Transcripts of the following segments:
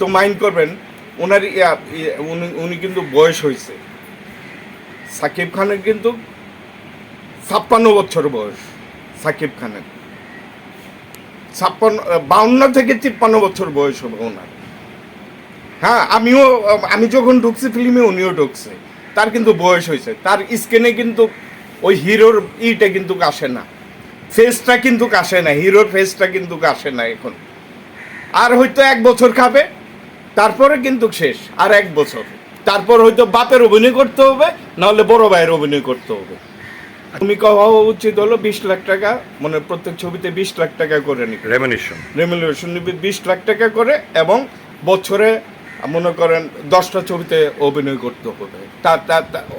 হয়তো মাইন্ড করবেন, ওনার উনি উনি কিন্তু বয়স হয়েছে। সাকিব খানের কিন্তু ছাপ্পান্ন বছর বয়স, সাকিব খানের। ছাপ্পান্ন বাউন্ন থেকে তিপ্পান্ন বছর বয়স হবে ওনার। হ্যাঁ আমিও, আমি যখন ঢুকছি ফিল্মে, উনিও ঢুকছে। তার কিন্তু বয়স হয়েছে। তার স্কিনে কিন্তু ওই হিরোর ইটা কিন্তু আসে না। ফেসটা কিন্তু আসে না, হিরোর ফেসটা কিন্তু আসে না এখন। আর হয়তো এক বছর খাবে তারপরে কিন্তু শেষ আর এক বছর। তারপর হয়তো বাপের অভিনয় করতে হবে নাহলে বড় ভাইয়ের অভিনয় করতে হবে। ভূমিকা হওয়া উচিত হলো বিশ লাখ টাকা মানে প্রত্যেক ছবিতে বিশ লাখ টাকা করে নিবে রেমিনেশন রেমুলারেশন নিবে বিশ লাখ টাকা করে এবং বছরে মনে করেন দশটা ছবিতে অভিনয় করতে হবে। তা-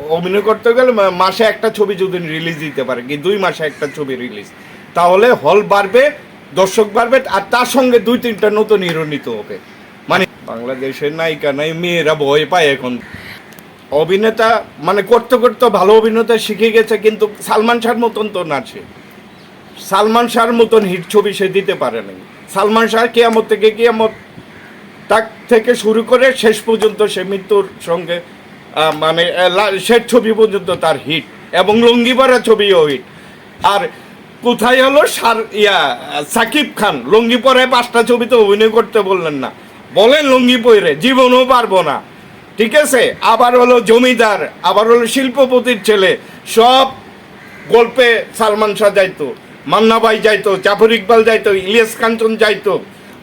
অভিনয় করতে গেলে মাসে একটা ছবি যদি রিলিজ দিতে পারে কি দুই মাসে একটা ছবি রিলিজ তাহলে হল বাড়বে দর্শক বাড়বে আর তার সঙ্গে দুই তিনটা নতুন হিরো নিতে হবে। মানে বাংলাদেশের নায়িকা নাই, মেয়েরা ভয় পায় এখন। অভিনেতা মানে করতে করতে ভালো অভিনেতা শিখে গেছে, কিন্তু সালমান শাহর মতন তো না সে। সালমান শাহর মতন হিট ছবি সে দিতে পারে নাই। সালমান শাহ কেয়ামত থেকে কেয়ামত তাক থেকে শুরু করে শেষ পর্যন্ত সে মৃত্যুর সঙ্গে মানে শেষ ছবি পর্যন্ত তার হিট। এবং লঙ্গিপাড়া ছবিও হিট। আর কোথায় হলো সার, ইয়া, সাকিব খান লঙ্গি পরে পাঁচটা ছবিতে অভিনয় করতে বললেন না। বলেন লঙ্গি পরে জীবনও পারব না। ঠিক আছে? আবার হলো জমিদার, আবার হলো শিল্পপতির ছেলে, সব গল্পে সালমান শাহ যাইতো, মান্না ভাই যাইতো, জাফর ইকবাল যাইতো, ইলিয়াস কাঞ্চন যাইতো,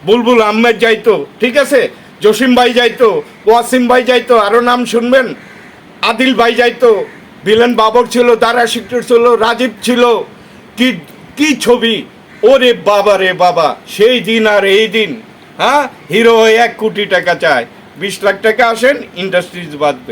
বুলবুল আহমেদ যাইতো, ঠিক আছে? জসিম ভাই যাইতো, ওয়াসিম ভাই যাইতো আরও নাম শুনবেন? আদিল ভাই যাইতো, ভিলেন বাবর ছিল, দারা শিকটর ছিল, রাজীব ছিল, কি কি ছবি? ওরে বাবা রে বাবা, সেই দিন আর এই দিন। হ্যাঁ? হিরো হয়ে এক কোটি টাকা চায়। বিশ লাখ টাকা আসেন ইন্ডাস্ট্রিজ বাঁধবে